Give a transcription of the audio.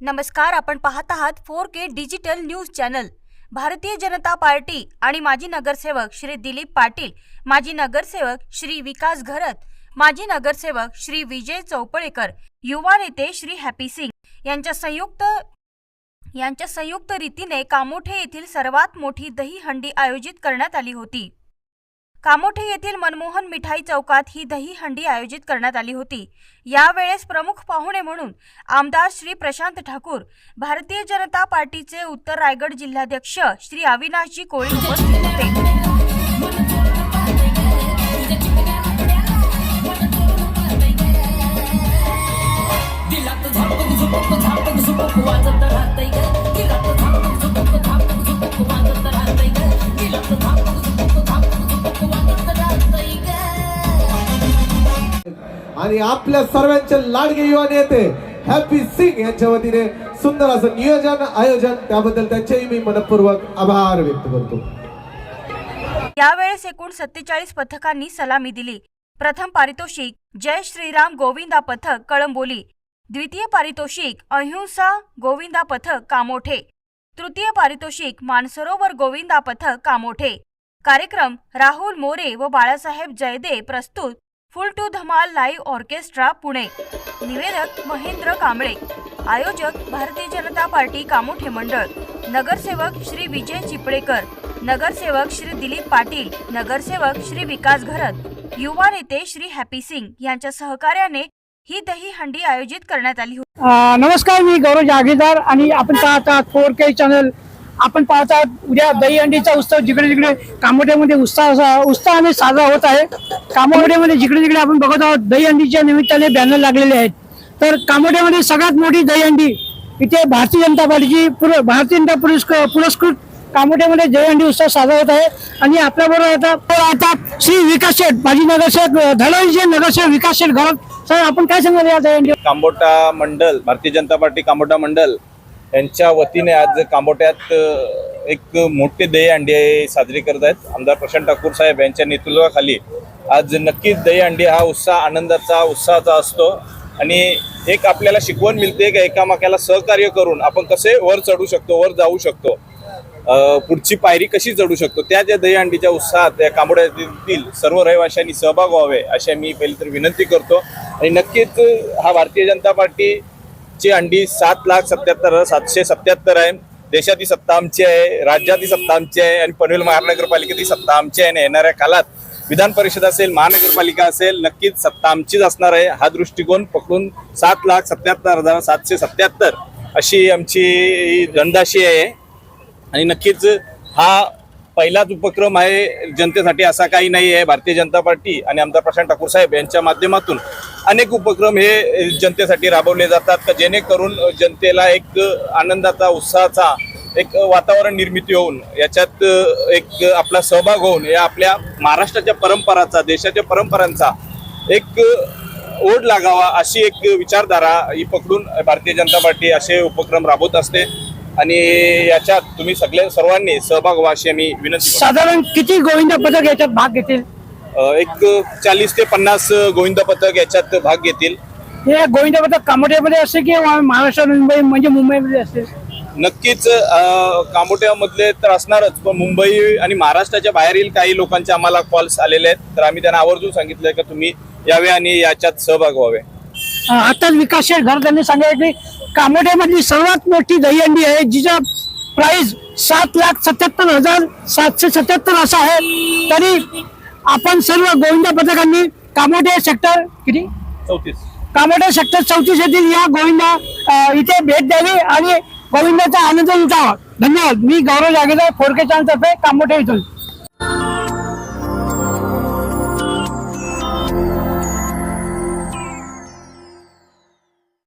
नमस्कार आपण पाहत आहात four K digital news channel. Bharatiya Janata Party आणि माजी नगरसेवक श्री दिलीप पाटील माजी नगरसेवक श्री विकास घरत माजी नगरसेवक श्री विजय चौपळेकर युवा नेते श्री हॅपी सिंग यांच्या संयुक्त यांच्या संयुक्त रीतीने कामोठे येथील सर्वात मोठी दही हंडी आयोजित करण्यात आली होती. कामोठे येथील मनमोहन मिठाई चौकात ही दही हंडी आयोजित करण्यात आली होती. यावेळेस प्रमुख पाहुणे म्हणून आमदार श्री प्रशांत ठाकूर भारतीय जनता पार्टीचे उत्तर रायगड जिल्हाध्यक्ष श्री अविनाशजी कोळी उपस्थित होते. आणि आपल्या सर्वांचे लाडके युवा नेते हॅपी सिंग यांच्या वतीने सुंदर असं नियोजन आयोजन. त्याबद्दल त्यांचेही मी मनपूर्वक आभार व्यक्त करतो. यावेळेस एकूण सत्तेचाळीस पथकांनी सलामी दिली. प्रथम पारितोषिक जय श्रीराम गोविंदा पथक कळंबोली. द्वितीय पारितोषिक अहिंसा गोविंदा पथक कामोठे. तृतीय पारितोषिक मानसरोवर गोविंदा पथक कामोठे. कार्यक्रम राहुल मोरे व बाळासाहेब जयदे प्रस्तुत. फुल टू धमाल लाईव्ह ऑर्केस्ट्रा पुणे. निवेदक महेंद्र कांबळे. आयोजक भारतीय जनता पार्टी कामोठे मंडळ. नगरसेवक श्री विजय चिपळेकर. नगरसेवक श्री दिलीप पाटील. नगरसेवक श्री विकास घरत. युवा नेते श्री हॅपी सिंग यांच्या सहकार्याने ही दही हंडी आयोजित करण्यात आली होती. नमस्कार मी गौरव जागीदार आणि आपण पाहत फोर के चॅनल आपण पाहत आहोत उद्या दहीहंडीचा उत्सव जिकडे जिकडे कामोड्यामध्ये उत्साह उत्साहाने साजरा होत आहे. कामोड्यामध्ये जिकडे जिकडे आपण बघत आहोत दहीहंडीच्या निमित्ताने बॅनर लागलेले आहेत. तर कामोड्यामध्ये सगळ्यात मोठी दहीहंडी इथे भारतीय जनता पार्टीची पुर- भारतीय जनता पुरस्कृ पुरस्कृत कामोठ्यामध्ये दहीहंडी उत्सव साजरा होत आहे. आणि आपल्याबरोबर आता आता श्री विकास शेठ माजी नगरसेवक धडवळीचे नगरसेवक विकास शेठ घरात सर आपण काय सांगाल या दहीहंडी कांबोटा मंडल भारतीय जनता पार्टी कांबोटा मंडल. त्यांच्या वतीने आज कांबोट्यात एक मोठे दहीहंडी साजरी करत आहेत. आमदार प्रशांत ठाकूर साहेब यांच्या नेतृत्वाखाली आज नक्कीच दहीहंडी हा उत्साह आनंदाचा उत्साहाचा असतो. आणि एक आपल्याला शिकवण मिळते की एकामेकाला सहकार्य करून आपण कसे वर चढू शकतो वर जाऊ शकतो. पुढची पायरी कशी चढू शकतो त्या ज्या दहीहंडीच्या उत्साहात या कांबोड्यातील सर्व रहिवाशांनी सहभाग व्हावे अशा मी पहिली तर विनंती करतो. आणि नक्कीच हा भारतीय जनता पार्टी ची अंडी सात लाख सत्याहत्तर हजार सातशे सत्याहत्तर आहे. देशाची सत्ता आमची आहे राज्याची सत्ता आमची आहे आणि पनवेल महानगरपालिकेची सत्ता आमची आहे आणि येणाऱ्या काळात विधान परिषद असेल महानगरपालिका असेल नक्कीच सत्ता आमचीच असणार आहे. हा दृष्टिकोन पकडून सात लाख सत्याहत्तर हजार सातशे सत्याहत्तर अशी आमची दंडाशी आहे. आणि नक्कीच हा पहिलाच उपक्रम आहे जनतेसाठी असा काही नाही आहे. भारतीय जनता पार्टी आणि आमदार प्रशांत ठाकूर साहेब यांच्या माध्यमातून अनेक उपक्रम हे जनतेसाठी राबवले जातात. का जेणेकरून जनतेला एक आनंदाचा उत्साहाचा एक वातावरण निर्मिती होऊन याच्यात एक आपला सहभाग होऊन या आपल्या महाराष्ट्राच्या परंपराचा देशाच्या परंपरांचा एक ओढ लागावा अशी एक विचारधारा ही पकडून भारतीय जनता पार्टी असे उपक्रम राबवत असते. आणि याच्यात तुम्ही सगळे सर्वांनी सहभाग व्हा अशी आम्ही विनंती करतो. साधारण किती गोविंद पथक याच्यात भाग घेतील? अ, एक चाळीस ते पन्नास गोविंद पथक याच्यात भाग घेतील. हे गोविंद पथक कामोठ्यामध्ये असते की महाराष्ट्र मुंबई म्हणजे मुंबईमध्ये असते नक्कीच अ, कांबोट्यामधले तर असणारच पण मुंबई आणि महाराष्ट्राच्या बाहेरील काही लोकांचे आम्हाला कॉल्स आलेले आहेत. तर आम्ही त्यांना आवर्जून सांगितलंय की तुम्ही यावे आणि याच्यात सहभाग व्हावे. अं, आताच विकास शेठ घर त्यांनी सांगितलं की कामोठ्यामधली सर्वात मोठी दहीहंडी आहे जिचा प्राइस सात लाख सत्याहत्तर हजार सातशे सत्याहत्तर असा आहे. तरी आपण सर्व गोविंद पथकांनी कामोठे सेक्टर किती? चौतीस. कामोठे सेक्टर चौतीस येथील या गोविंदा इथे भेट द्यावी आणि गोविंदाचा आनंद लुटावा धन्यवाद. मी गौरव जागेदार फोरके तर्फे कामोठे इथून.